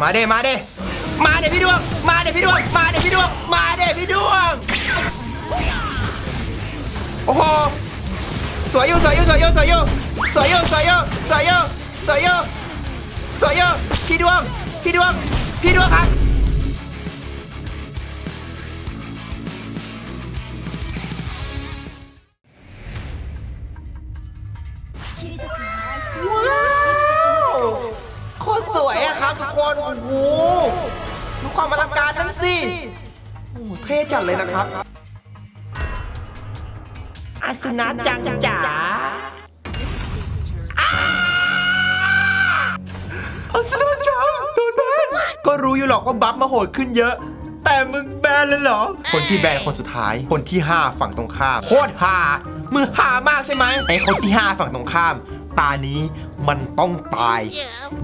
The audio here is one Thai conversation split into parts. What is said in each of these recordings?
มาเด้มาเด้มาเด้พี่ดวง มาเด้พี่ดวง มาเด้พี่ดวง มาเด้พี่ดวง โอ้โห สวยอยู่สวยอยู่สวยอยู่สวยอยู่สวยอยู่สวยอยู่สวยอยู่สวยอยู่สวยอยู่พี่ดวง พี่ดวง พี่ดวงครับ อ้โหดูความอลังการนั่นสิโอ้โหเท่จัดเลยนะครับอาสนะจังจ๋าอ้าอาสนะจังโดนแบนก็รู้อยู่หรอกว่าบัฟมาโหดขึ้นเยอะ แต่มึงแบนเลยเหรอ คนที่แบนคนสุดท้าย คนที่ 5 ฝั่งตรงข้ามโคตรฮามือฮามากใช่ไหมไอ้คนที่ 5 ฝั่งตรงข้าม ตานี้มันต้องตาย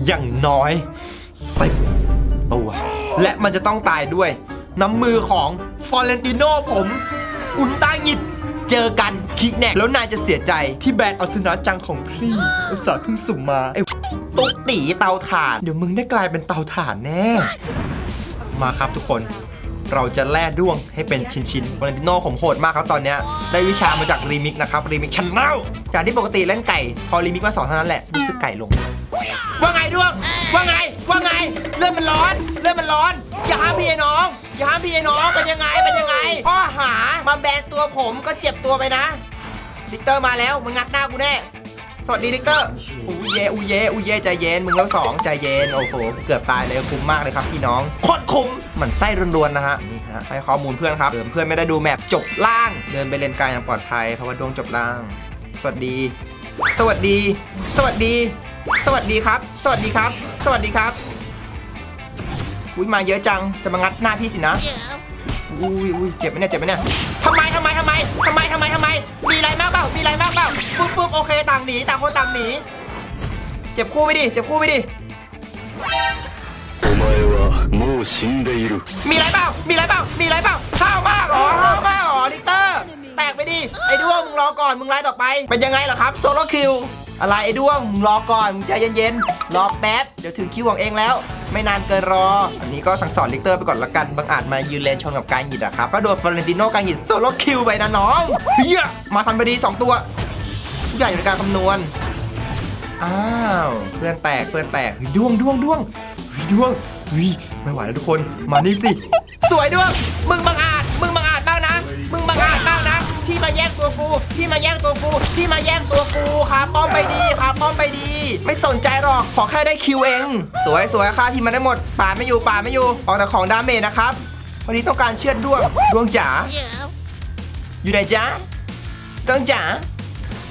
อย่างน้อย สิบตัว และมันจะต้องตายด้วย น้ำมือของฟอเรนติโนผมอุนตาหงิดเจอกันคิกแนกแล้วนายจะเสียใจที่แบรนด์ออสนาจังของพี่อุตส่าห์เพิ่งสุ่มมาไอ้ตุ๊กตีเตาถ่าน เดี๋ยวมึงได้กลายเป็นเตาถ่านแน่ มาครับทุกคนเราจะแล่ด้วงให้เป็นชิ้นๆวาเลนติโนผมโหดมากครับตอนนี้ ได้วิชามาจากรีมิกนะครับ รีมิกชันเน่าจากที่ปกติเล่นไก่ พอรีมิกมาสอนเท่านั้นแหละรู้สึกไก่ลง ว่าไงด้วงว่าไงว่าไงเลือดมันร้อนเลือดมันร้อน อย่าห้ามพี่ไอ้น้องอย่าห้ามพี่ไอ้น้องเป็นยังไงเป็นยังไงข้อหามาแบนตัวผมก็เจ็บตัวไปนะดิกเตอร์มาแล้วมึงงัดหน้ากูแน่สวัสดีดิกเตอร์อูเยอูเยอูเยใจเย็นมึงแล้วสองใจเย็นโอ้โหเกือบตายเลยคุ้มมากเลยครับพี่น้องโคตรคุ้มหมันไส้รวนๆนะฮะนี่ฮะให้ข้อมูลเพื่อนครับเดิมเพื่อนไม่ได้ดูแมปจบล่าง เดินไปเลนกลางอย่างปลอดภัยเพราะว่าดวงจบล่าง สวัสดี สวัสดี สวัสดี สวัสดีครับ สวัสดีครับ สวัสดีครับอุ้ยมาเยอะจัง จะมางัดหน้าพี่สินะอุ้ยอุ้ยเจ็บไหมเนี่ย เจ็บไหมเนี่ยทำไมทำไมทำไมทำไมทำไมทำไม มีไรมากเปล่า มีไรมากเปล่า ปุ๊บปุ๊บโอเค ต่างหนี ต่างคนต่างหนี เจ็บคู่ไปดิ เจ็บคู่ไปดิมีไรเปล่า มีไรเปล่า มีไรเปล่าข้าวมากอ๋รอข้าวมากอ๋อลิเตอร์ แตกไปดิ ไอ้ด้วงมึงรอก่อน มึงไล่ต่อไป เป็นยังไงเหรอครับ โซโลคิว อะไรไอ้ด้วงมึงรอก่อนมึงใจเย็นๆรอแป๊บเดี๋ยวถึงคิวของเองแล้ว ไม่นานเกินรอ อันนี้ก็สั่งสอนลิกเตอร์ไปก่อนละกันบางอาจมายืนเลนชนกับการหยิดอะครับก็โดนฟลอเรนติโนการหยิดโซโลคิวไปนะน้องเฮียมาทันพอดีสองตัวทุกอย่างอยู่ในการคำนวณอ้าวเพื่อนแตกเพื่อนแตกเฮ้ยด้วงด้วงด้วงเฮ้ยด้วงเฮ้ยไม่ไหวแล้วทุกคนมานี่สิสวยด้วงมึงบังอาจมึงบังอาจมากนะมึงบังอาจมาก ที่มาแย่งตัวกูที่มาแย่งตัวกูที่มาแย่งตัวกูขาป้อมไปดีขาป้อมไปดี ไม่สนใจหรอกขอแค่ได้คิวเอง สวยสวยค่าทีมมาได้หมดป่าไม่อยู่ป่าไม่อยู่ออกแต่ของดาเมจนะครับวันนี้ต้องการเชือดด้วงด้วงจ๋าอยู่ไหนจ๊ะด้วงจ๋า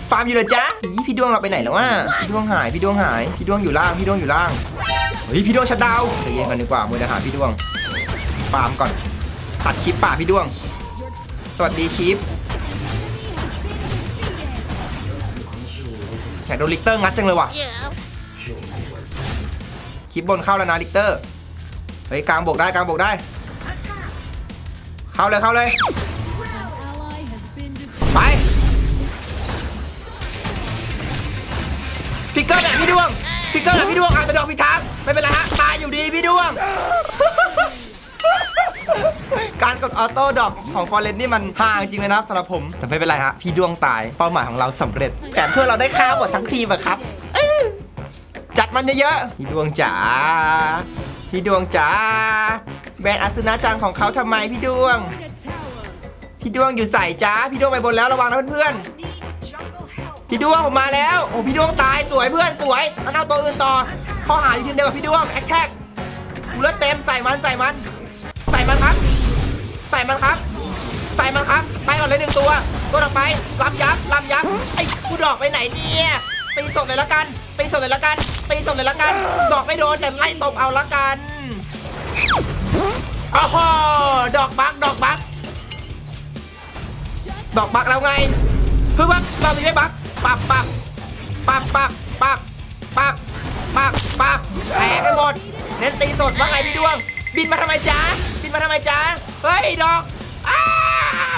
ฟาร์มอยู่เหรอจ๊ะอีพี่ดวงเราไปไหนแล้ววะพี่ดวงหายพี่ดวงหายพี่ดวงอยู่ล่างพี่ดวงอยู่ล่างเฮ้ยพี่ดวงชัดดาวใจเย็นกันดีกว่ามือจะหาพี่ดวงฟาร์มก่อนตัดคลิปป่าพี่ดวง สวัสดีคลิป โดนลิกเตอร์งัดจังเลยว่ะคลิปบนเข้าแล้วนะลิกเตอร์เฮ้ยกลางบวกได้กลางบวกได้ เข้าเลยเข้าเลยไปฟิกเกอร์เนี่ยพี่ดวงฟิกเกอร์เนี่ยพี่ดวงอาจจะดอกพิทักษ์ไม่เป็นไรฮะตายอยู่ดีพี่ดวง การกดออโต้ดอกของฟอร์เรนนี่มันห่างจริงเลยนะสำหรับผมแต่ไม่เป็นไรฮะพี่ดวงตายเป้าหมายของเราสำเร็จแถมเพื่อนเราได้ค่าหมดทั้งทีมอะครับเอ้ยจัดมันเยอะๆพี่ดวงจ๋าพี่ดวงจ๋าแบรนด์อาสุนาจังของเขาทำไมพี่ดวง พี่ดวงอยู่ใส่จ้าพี่ดวงไปบนแล้วระวังนะเพื่อนๆพี่ดวงผมมาแล้วโอ้พี่ดวงตายสวยเพื่อนสวยแล้วเอาตัวอื่นต่อข้อหาอยู่ทีมเดียวกับพี่ดวงแอคแท็กกูเลือดเต็มใส่มันใส่มัน ใส่มันครับ ใส่มันครับ ใส่มันครับ ไปก่อนเลยหนึ่งตัวตัวต่อไปลำยับลำยับไอ้กูดอกไปไหนเนี่ยตีสดเลยละกันตีสดเลยละกันตีสดเลยละกัน ดอกไม่โดนแต่ไล่ตบเอาละกันโอ้โหดอกบักดอกบักดอกบักแล้วไงคือว่าเรามีไม่บักปักปักปักปักปักปักปักปักแตกไปหมดเน้นตีสดว่าไงพี่ดวง บินมาทำไมจ๊ะบินมาทำไมจ๊ะ เฮ้ยดอกอ้า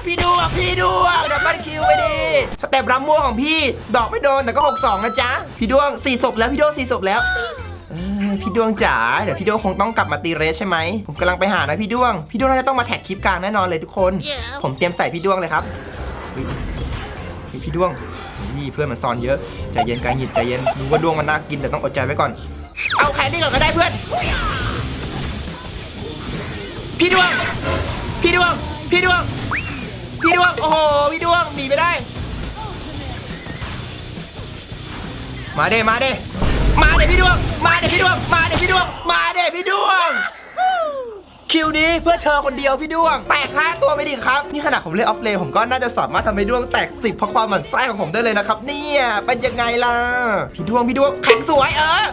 พี่ดวงพี่ดวงดับเบิลคิวไปดิสเต็ปรำมั่วของพี่ดอกไม่โดนแต่ก็6-2นะจ๊ะพี่ดวงสี่ศพแล้วพี่ดวงสี่ศพแล้วพี่ดวงจ๋าเดี๋ยวพี่ดวงคงต้องกลับมาตีเรสใช่ไหมผมกำลังไปหานะพี่ดวง พี่ดวงน่าจะต้องมาแท็กคลิปกลางแน่นอนเลยทุกคน ผมเตรียมใส่พี่ดวงเลยครับพี่ดวงนี่เพื่อนมันซ่อนเยอะใจเย็นกายหยิบใจเย็นรู้ว่าดวงมันน่ากินแต่ต้องอดใจไว้ก่อน เอาแครี่ก่อนก็ได้เพื่อน พี่ดวง พี่ดวง พี่ดวง พี่ดวง โอ้โห พี่ดวง หนีไปได้ มาเด้มาเด้มาเด้พี่ดวง มาเด้พี่ดวง มาเด้พี่ดวง มาเด้พี่ดวง คิวนี้เพื่อเธอคนเดียวพี่ดวง แตกห้าตัวไม่ดีครับ นี่ขนาดผมเล่นออฟเลนผมก็น่าจะสามารถทำให้ดวงแตกสิบเพราะความหมั่นไส้ของผมได้เลยนะครับ เนี่ย เป็นยังไงล่ะ พี่ดวง พี่ดวงแข็งสวยเออ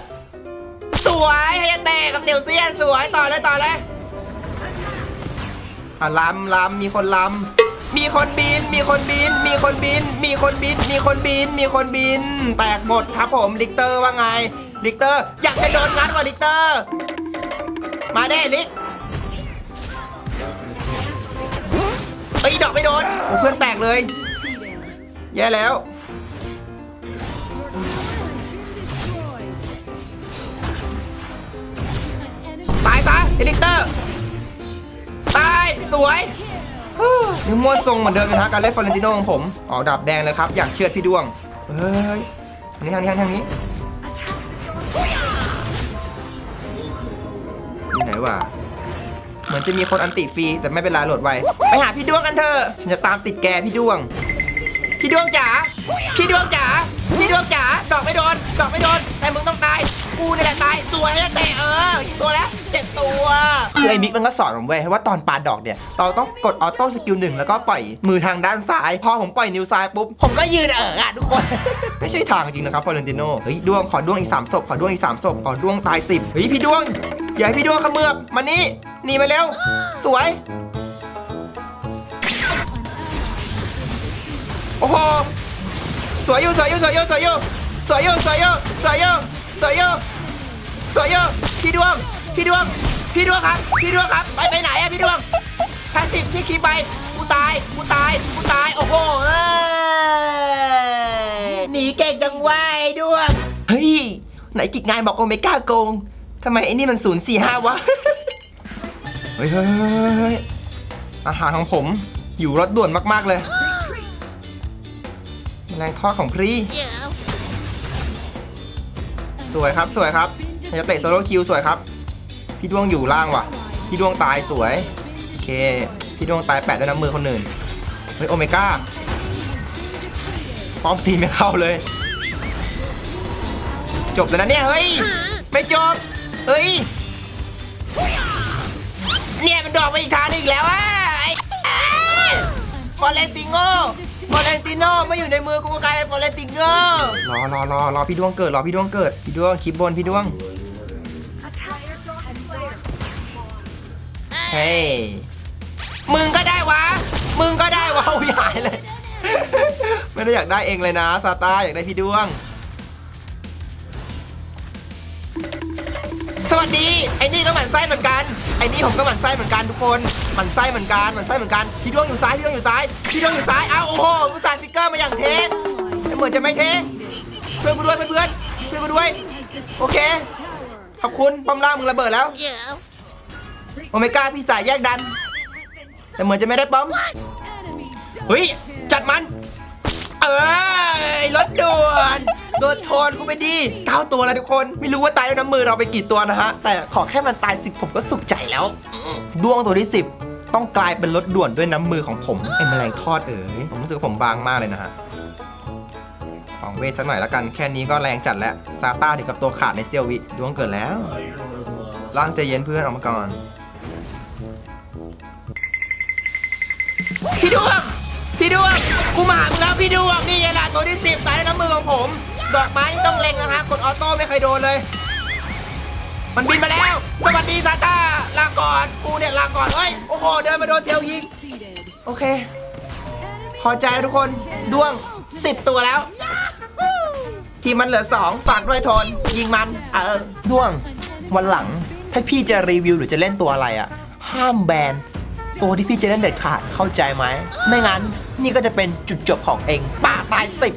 สวยให้แตกกับเดี๋ยวเซียนสวยต่อเลยต่อเลย อะลำลำมีคนลำมีคนบิน มีคนบิน มีคนบิน มีคนบิน มีคนบิน มีคนบิน แตกหมดครับผมลิกเตอร์ว่าไง ลิกเตอร์ อยากจะโดนงัดว่ะลิกเตอร์ มาได้ลิกเอ้ยดอกไม่โดนโอ้เพื่อนแตกเลย แย่แล้วตายซะเฮลิคเตอร์ ตายสวยฮู้ยังมวทรงเหมือนเดิมเลยนะการเล่นฟอร์เรนติโนของผมอ๋อดาบแดงเลยครับ อยากเชือดพี่ดวงเฮ้ยทางนี้ทางนี้ทางนี้นี่ไหนวะเหมือนจะมีคนอันติฟรีแต่ไม่เป็นไรโหลดไวไปหาพี่ดวงกันเถอะฉันจะตามติดแกพี่ดวง พี่ดวงจ๋าพี่ดวงจ๋าพี่ดวงจ๋าดอกไม่โดนดอกไม่โดนแต่มึงต้องตายกูนี่แหละตายสวยให้เตะเออกี่ตัวแล้วเจ็ดตัว คือไอ้มิกมันก็สอนผมไว้ว่าตอนปาดอกเนี่ยเราต้องกดออโต้สกิลหนึ่งแล้วก็ปล่อยมือทางด้านซ้าย พอผมปล่อยนิ้วซ้ายปุ๊บ ผมก็ยืนเอออะทุกคน ไม่ใช่ทางจริงนะครับฟอเรนติโนเฮ้ยดวงขอดวงอีกสามศพขอดวงอีกสามศพขอดวงตายสิบเฮ้ยพี่ดวงอย่าให้พี่ดวงขมือบมานี่หนีมาเร็วสวยโอ้โหสวยอยู่สวยอยู่สวยอยู่สวยอยู่สวยอยู่สวยอยู่สวยอยู่สวยอยู่สวยอยู่พี่ดวงพี่ดวง พี่ดวงครับ พี่ดวงครับ ไปไปไหนอะพี่ดวงแพสซีฟที่คีไป กูตาย กูตาย กูตาย โอ้โหเอ้ยหนีเก่งจังวะไอ้ดวง เฮ้ย ไหนกิจงานบอกโอเมก้าโกงทำไมไอ้นี่มันศูนย์สี่ห้าวะ เฮ้ยเฮ้ยเฮ้ยเฮ้ยอาหารของผมอยู่รถด่วนมากๆเลยแรงทอดของพรี สวยครับ สวยครับมันจะเตะโซโล่คิวสวยครับ พี่ดวงอยู่ล่างว่ะ พี่ดวงตายสวย โอเค พี่ดวงตายแปดด้วยน้ำมือคนอื่น เฮ้ยโอเมก้าป้อมตีไม่เข้าเลย จบแล้วนะเนี่ย เฮ้ย ไม่จบ เฮ้ย เนี่ยมันดอกไปอีกทางหนึงอีกแล้วอะไอ้ฟอเรนติโง่ฟอเรนติโน่ไม่อยู่ในมือกูก็กลายเป็นฟอเรนติโง่รอรอรอรอพี่ดวงเกิดรอพี่ดวงเกิด พี่ดวงคลิปบนพี่ดวง เฮ้ยมึงก็ได้วะ มึงก็ได้วะใหายเลย ไม่ได้อยากได้เองเลยนะซาต้าอยากได้พี่ดวง สวัสดีไอ้นี่ก็หมั่นไส้เหมือนกันไอ้นี่ผมก็หมั่นไส้เหมือนกันทุกคนหมั่นไส้เหมือนกันหมั่นไส้เหมือนกันพี่ดวงอยู่ซ้ายพี่ดวงอยู่ซ้ายพี่ดวงอยู่ซ้ายอ้าวโอ้โหอุตส่าห์สติกเกอร์มาอย่างเท่เหมือนจะไม่เท่ช่วยกูด้วยเพื่อนๆช่วยกูด้วยโอเคขอบคุณป้อมล่ามึงระเบิดแล้ว โอเมก้าพี่สายแยกดัน แต่เหมือนจะไม่ได้ป้อมเฮ้ยจัดมัน เออไอ้รถด่วนโดนชนกูไปดีเก้าตัวแล้วทุกคน ไม่รู้ว่าตายด้วยน้ำมือเราไปกี่ตัวนะฮะ แต่ขอแค่มันตายสิบผมก็สุขใจแล้วดวงตัวที่สิบต้องกลายเป็นรถด่วนด้วยน้ำมือของผมไอ้แมลงทอดเอ๋ยผมรู้สึกผมบางมากเลยนะฮะของเวทสักหน่อยละกันแค่นี้ก็แรงจัดแล้วซาต้าถึงกับตัวขาดในเซียววิดวงเกิดแล้วร่างใจเย็นเพื่อนออกมาก่อน พี่ดวง พี่ดวง กูมาหามึงแล้วพี่ดวง นี่ไงล่ะตัวที่สิบสายน้ำมือของผม ดอกไม้ต้องเล็งนะฮะกดออโต้ไม่เคยโดนเลย มันบินมาแล้ว สวัสดีซาต้าลาก่อน กูเนี่ยลาก่อนเฮ้ย โอ้โห เดินมาโดนเทียวยิง โอเค พอใจแล้วทุกคน ดวง10ตัวแล้ว ทีมมันเหลือ2ฝากด้วยทน ยิงมัน เออ ดวง วันหลัง ถ้าพี่จะรีวิวหรือจะเล่นตัวอะไรอะ ห้ามแบน ตัวที่พี่จะเล่นเด็ดขาดเข้าใจไหม ไม่งั้นนี่ก็จะเป็นจุดจบของเองป่าตายสิ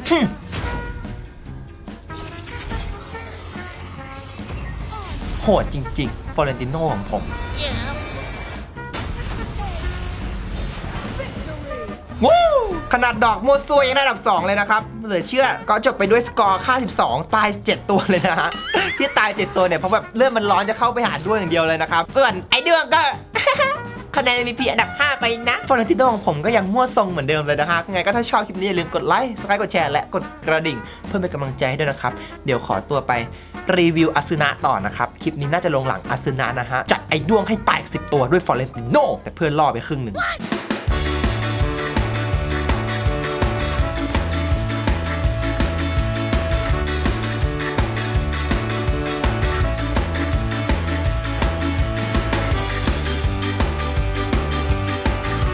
โหดจริงๆฟอเรนติโนของผมวู้ขนาดดอกมัวซวยยังได้อันดับ 2 เลยนะครับ เหลือเชื่อก็จบไปด้วยสกอร์ค่า 12 ตาย 7 ตัวเลยนะฮะ ที่ตาย 7 ตัวเนี่ย เพราะแบบเลือดมันร้อนจะเข้าไปหาด้วงอย่างเดียวเลยนะครับ ส่วนไอ้ด้วงก็ คะแนน MVP อันดับ 5 ไปนะฟอร์นติโนของผมก็ยังมั่วทรงเหมือนเดิมเลยนะฮะยังไงก็ถ้าชอบคลิปนี้อย่าลืมกดไลค์สไครต์กดแชร์และกดกระดิ่ง เพื่อเป็นกำลังใจให้ด้วยนะครับ เดี๋ยวขอตัวไปรีวิวอาซึนะต่อนะครับ คลิปนี้น่าจะลงหลังอาซึนะนะฮะจัดไอ้ด้วงให้ตาย10 ตัวด้วยฟอร์เรนติโนแต่เพื่อนล่อไปครึ่งหนึ่ง